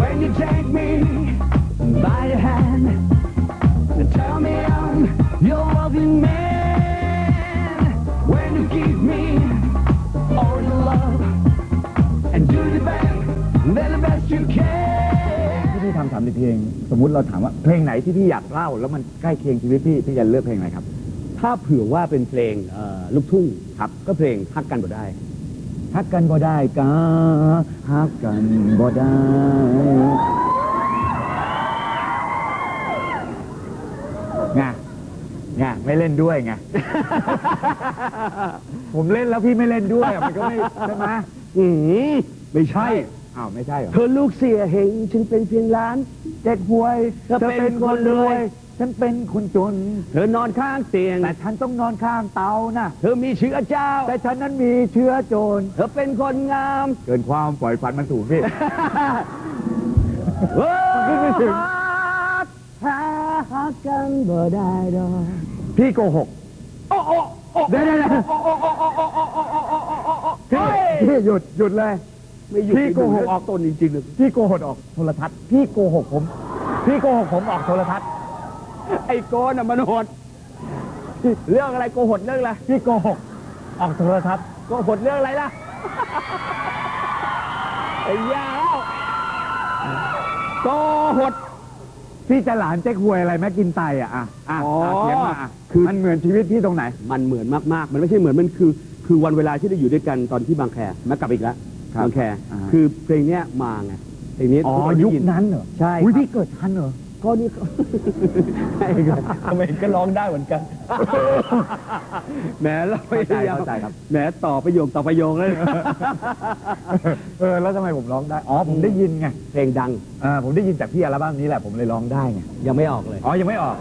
When you take me by the hand and tell me I'm your loving man. When you give me all your love and do the best, then the best you can. ที่พี่ทำสามสิบเพลง สมมุติเราถามว่าเพลงไหนที่พี่อยากเล่า แล้วมันใกล้เคียงชีวิตพี่พี่จะเลือกเพลงไหนครับ ถ้าเผื่อว่าเป็นเพลงเอ่อลูกทุ่งครับ ก็เพลงฮักกันบ่ได้ ฮักกันบ่ได้กาฮักกันบ่ได้ ไงไงไม่เล่นด้วยไง ผมเล่นแล้วพี่ไม่เล่นด้วยอะมันก็ไม่ใช่ไหมอืมไม่ใช่ อ้าวไม่ใช่เหรอ เธอลูกเสียเหงฉันเป็นเพียงล้าน เด็กหวยเธอเป็นคนรวย ฉันเป็นคนจน เธอนอนข้างเตียง แต่ฉันต้องนอนข้างเตานะเธอมีเชื้อเจ้า แต่ฉันนั้นมีเชื้อโจร เธอเป็นคนงาม เกินความปล่อยฝันมันสูงพี่มันขึ้นไม่ถึงฮักกันบ่ได้ดอกพี่โกหกเดี๋ยวเดี๋ยวเดี๋ยวพี่พี่หยุดหยุดเลย ไม่อยู่พี่โกหก ออกต้นจริงๆเลย พี่โกหกออกโทรทัศน์ พี่โกหกผม พี่โกหกผมออกโทรทัศน์ ไอ้โกนอะมันโหด เรื่องอะไรโกหกเรื่องอะไรพี่โกหกออกโทรทัศน์โกหกเรื่องอะไรล่ะ ไอ้ยาวโกหกพี่จะหลานเจ๊กหวยอะไรแม่กินไตอะอะอะอ๋ออะเขียนมาอะคือ มันเหมือนชีวิตพี่ตรงไหน มันเหมือนมากๆ มันไม่ใช่เหมือนมันคือ คือวันเวลาที่ได้อยู่ด้วยกันตอนที่บางแคแม่กลับอีกแล้วครับบางแคอ่า คือเพลงเนี้ยมาไงเพลงนี้อ๋อทุกคนได้ยุคนนั้นเหรอใช่อุ้ยครับ พี่เกิดทันเหรอ ก็นี่ใช่ครับทำไมก็ร้องได้เหมือนกัน แหมเราพยายามเข้าใจครับ แหมต่อประโยคต่อประโยคเลย เออแล้วทำไมผมร้องได้ อ๋อผมได้ยินไง เพลงดังอ่าผมได้ยินจากพี่อัลบั้มนี้แหละผมเลยร้องได้ไง ยังไม่ออกเลย อ๋อ ยังไม่ออก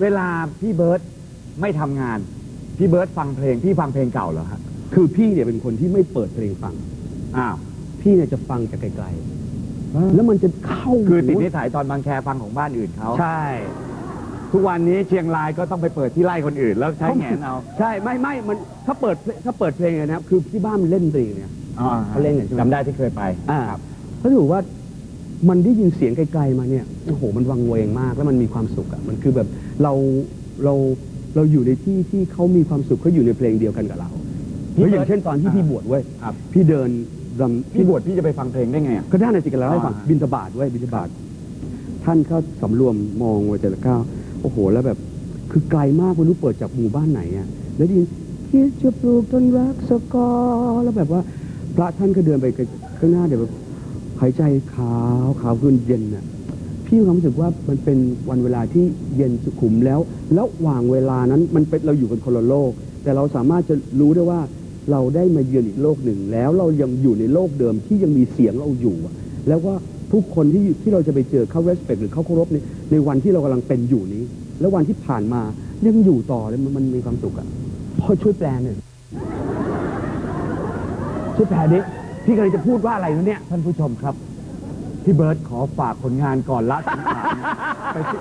เวลาพี่เบิร์ตไม่ทำงาน พี่เบิร์ตฟังเพลง พี่ฟังเพลงเก่าเหรอฮะคือพี่เนี่ยเป็นคนที่ไม่เปิดเพลงฟัง อ้าว พี่เนี่ยจะฟังจากไกลๆ แล้วมันจะเข้าคือติดนิสัยตอนบางแคฟังของบ้านอื่นเขาใช่ ทุกวันนี้เชียงรายก็ต้องไปเปิดที่ไร่คนอื่น แล้วใช้แงนเอา ใช่ไม่ไม่มันถ้าเปิดเพลงถ้าเปิดเพลงเนี่ยนะครับ คือที่บ้านมันเล่นดนตรีเนี่ยอ่าเขาเล่นกันใช่ไหมจำได้ที่เคยไปอ่าเขาถือว่ามันได้ยินเสียงไกลๆมาเนี่ยโอ้โหมันวังเวงมากแล้วมันมีความสุขอะมันคือแบบเราเราเราอยู่ในที่ที่เขามีความสุขเขาอยู่ในเพลงเดียวกันกับเราพี่แล้วอย่างเบิร์ตเช่นตอนที่พี่บวชเว้ยครับพี่เดิน รำพี่บวชพี่จะไปฟังเพลงได้ไงอะ ก็ได้นะสิกันแล้วให้ฟังอ่าบินทบาทเว้ยบินทบาทท่านก็สำรวมมองไว้แต่ละก้าวโอ้โห แล้วแบบ คือไกลมากไม่รู้เปิดจากหมู่บ้านไหนอะแล้วได้ยินคิดจะปลูกต้นรักสกอร์แล้วแบบว่า พระท่านก็เดินไปข้างหน้าเดี๋ยวแบบหายใจขาวขาวขึ้นเย็นน่ะพี่มีความรู้สึกว่ามันเป็นวันเวลาที่เย็นสุขุมแล้ว แล้วหว่างเวลานั้นมันเป็นเราอยู่กันคนละโลก แต่เราสามารถจะรู้ได้ว่า เราได้มาเยือนอีกโลกหนึ่งแล้วเรายังอยู่ในโลกเดิมที่ยังมีเสียงเราอยู่อะแล้วว่าทุกคนที่ที่เราจะไปเจอเขา respect หรือเขาเคารพในในวันที่เรากำลังเป็นอยู่นี้ แล้ววันที่ผ่านมายังอยู่ต่อเลยมันมันมีความสุขอะพอช่วยแปลหน่อยช่วยแปลดิพี่กำลังจะพูดว่าอะไรนะเนี่ยท่านผู้ชมครับ พี่เบิร์ตขอฝากผลงานก่อนละสังขารไปที่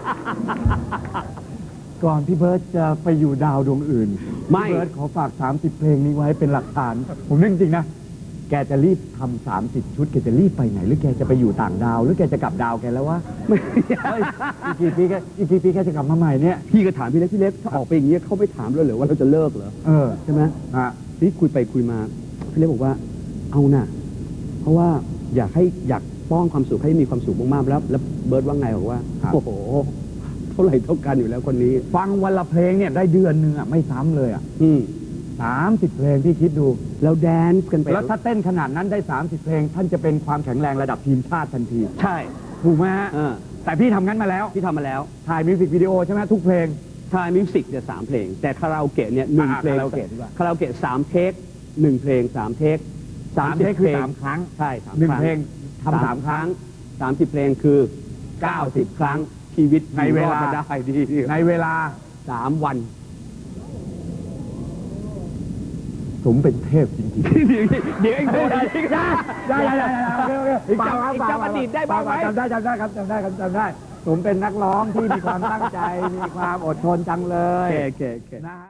ก่อนพี่เบิร์ตจะไปอยู่ดาวดวงอื่นไม่ พี่เบิร์ตขอฝาก 30 เพลงนี้ไว้เป็นหลักฐาน ผมนึกจริงๆนะ แกจะรีบทำสามสิบชุด แกจะรีบไปไหน หรือแกจะไปอยู่ต่างดาว หรือแกจะกลับดาวแกแล้ววะไม่เฮ้ยอีกกี่ปีแกอีกกี่ปีแกจะกลับมาใหม่เนี่ย พี่ก็ถามพี่เล็กพี่เล็กถ้าออกไปอย่างเงี้ยเขาไม่ถามเราเหรอว่าเราจะเลิกเหรอเออใช่ไหมฮะนี่คุยไปคุยมาพี่เล็กบอกว่าเอาน่ะ เพราะว่าอยากให้อยากป้อนความสุขให้มีความสุขมากๆแล้ว แล้วเบิร์ดว่าไงบอกว่าครับโอ้โหเท่าไหร่เท่ากันอยู่แล้วคนนี้ ฟังวันละเพลงเนี่ยได้เดือนหนึ่งอะไม่ซ้ำเลยอะอืมสามสิบเพลงพี่คิดดู แล้วแดนซ์กันไปแล้วถ้าเต้นขนาดนั้นได้ 30 เพลง ท่านจะเป็นความแข็งแรงระดับทีมชาติทันที ใช่ถูกไหมฮะ เออแต่พี่ทำงั้นมาแล้ว ที่ทำมาแล้วถ่ายมิวสิกวิดีโอใช่ไหมทุกเพลงชายมิวสิกเนี่ยสามเพลง แต่คาราโอเกะเนี่ยหนึ่งอ่าเพลงคาราโอเกะดีกว่า คาราโอเกะสามเทคหนึ่งเพลงสามเทคสามเทคคือสามครั้งใช่สามหนึ่งครั้เพลงทำสามครั้งสามสิบเพลงคือเก้าสิบครั้ง ชีวิตในเวลารอดมาได้ดีในเวลา สามวัน สมเป็นเทพจริงๆ เดี๋ยวเองดูได้ได้ได้ได้ได้โอเคโอเคอีกจำอีกจำอดีตได้บ้างไหม จำได้จำได้ครับจำได้ครับจำได้ ผมเป็นนักร้องที่มีความตั้งใจ มีความอดทนจังเลยโอเคโอเคโอเค นะฮะ